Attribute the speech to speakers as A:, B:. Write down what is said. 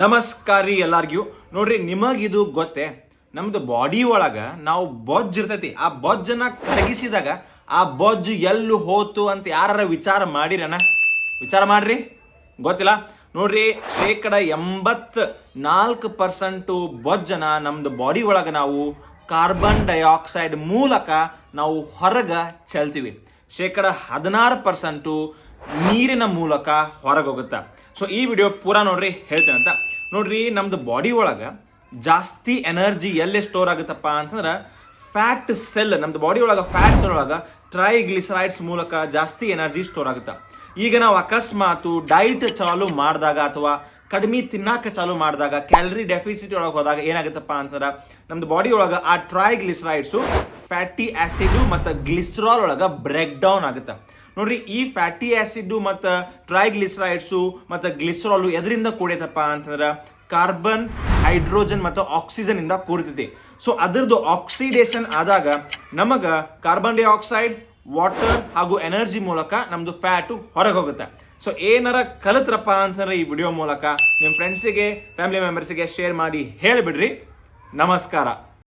A: ನಮಸ್ಕಾರಿ ಎಲ್ಲಾರ್ಗೂ ನೋಡ್ರಿ, ನಿಮಗಿದು ಗೊತ್ತೇ, ನಮ್ದು ಬಾಡಿ ಒಳಗ ನಾವು ಬೊಜ್ಜು ಇರ್ತೈತಿ. ಆ ಬೊಜ್ಜನ್ನ ಕರಗಿಸಿದಾಗ ಆ ಬೊಜ್ಜು ಎಲ್ಲು ಹೋತು ಅಂತ ಯಾರ ವಿಚಾರ ಮಾಡಿರನ? ವಿಚಾರ ಮಾಡ್ರಿ. ಗೊತ್ತಿಲ್ಲ? ನೋಡ್ರಿ, ಶೇಕಡ ಎಂಬತ್ ನಾಲ್ಕು ಪರ್ಸೆಂಟು ಬೊಜ್ಜನ ನಮ್ದು ಬಾಡಿ ಒಳಗ ನಾವು ಕಾರ್ಬನ್ ಡೈಆಕ್ಸೈಡ್ ಮೂಲಕ ನಾವು ಹೊರಗ ಚೆಲ್ತೀವಿ. ಶೇಕಡ ಹದಿನಾರು ಪರ್ಸೆಂಟು ನೀರಿನ ಮೂಲಕ ಹೊರಗೋಗುತ್ತೆ. ಸೊ ಈ ವಿಡಿಯೋ ಪೂರಾ ನೋಡ್ರಿ, ಹೇಳ್ತೇನೆ ಅಂತ. ನೋಡ್ರಿ, ನಮ್ದು ಬಾಡಿ ಒಳಗೆ ಜಾಸ್ತಿ ಎನರ್ಜಿ ಎಲ್ಲಿ ಸ್ಟೋರ್ ಆಗುತ್ತಪ್ಪ ಅಂತಂದ್ರೆ ಫ್ಯಾಟ್ ಸೆಲ್ ನಮ್ದು ಬಾಡಿ ಒಳಗೆ ಫ್ಯಾಟ್ ಸೆಲ್ ಒಳಗೆ ಟ್ರೈಗ್ಲಿಸರೈಡ್ಸ್ ಮೂಲಕ ಜಾಸ್ತಿ ಎನರ್ಜಿ ಸ್ಟೋರ್ ಆಗುತ್ತೆ. ಈಗ ನಾವು ಅಕಸ್ಮಾತು ಡೈಟ್ ಚಾಲು ಮಾಡಿದಾಗ ಅಥವಾ ಕಡಿಮೆ ತಿನ್ನಾಕ ಚಾಲು ಮಾಡಿದಾಗ ಕ್ಯಾಲರಿ ಡೆಫಿಸಿಟ್ ಒಳಗೆ ಹೋದಾಗ ಏನಾಗುತ್ತಪ್ಪ ಅಂತಂದ್ರೆ ನಮ್ದು ಬಾಡಿ ಒಳಗೆ ಆ ಟ್ರೈಗ್ಲಿಸರೈಡ್ಸು ಫ್ಯಾಟಿ ಆ್ಯಸಿಡು ಮತ್ತು ಗ್ಲಿಸ್ರಾಲ್ ಒಳಗೆ ಬ್ರೇಕ್ ಡೌನ್ ಆಗುತ್ತೆ. ನೋಡ್ರಿ, ಈ ಫ್ಯಾಟಿ ಆ್ಯಸಿಡು ಮತ್ತು ಟ್ರೈಗ್ಲಿಸರೈಡ್ಸು ಮತ್ತು ಗ್ಲಿಸ್ರಾಲು ಎದರಿಂದ ಕೂಡೈತಪ್ಪ ಅಂತಂದ್ರೆ ಕಾರ್ಬನ್ ಹೈಡ್ರೋಜನ್ ಮತ್ತು ಆಕ್ಸಿಜನ್ ಇಂದ ಸೊ ಅದರದ್ದು ಆಕ್ಸಿಡೇಷನ್ ಆದಾಗ ನಮಗೆ ಕಾರ್ಬನ್ ಡೈಆಕ್ಸೈಡ್ ವಾಟರ್ ಹಾಗೂ ಎನರ್ಜಿ ಮೂಲಕ ನಮ್ದು ಫ್ಯಾಟು ಹೊರಗೆ ಹೋಗುತ್ತೆ ಸೊ ಏನಾರ ಕಲಿತ್ರಪ್ಪ ಅಂತಂದ್ರೆ ಈ ವಿಡಿಯೋ ಮೂಲಕ ನಿಮ್ಮ ಫ್ರೆಂಡ್ಸಿಗೆ ಫ್ಯಾಮಿಲಿ ಮೆಂಬರ್ಸಿಗೆ ಶೇರ್ ಮಾಡಿ, ಹೇಳಿಬಿಡ್ರಿ. ನಮಸ್ಕಾರ.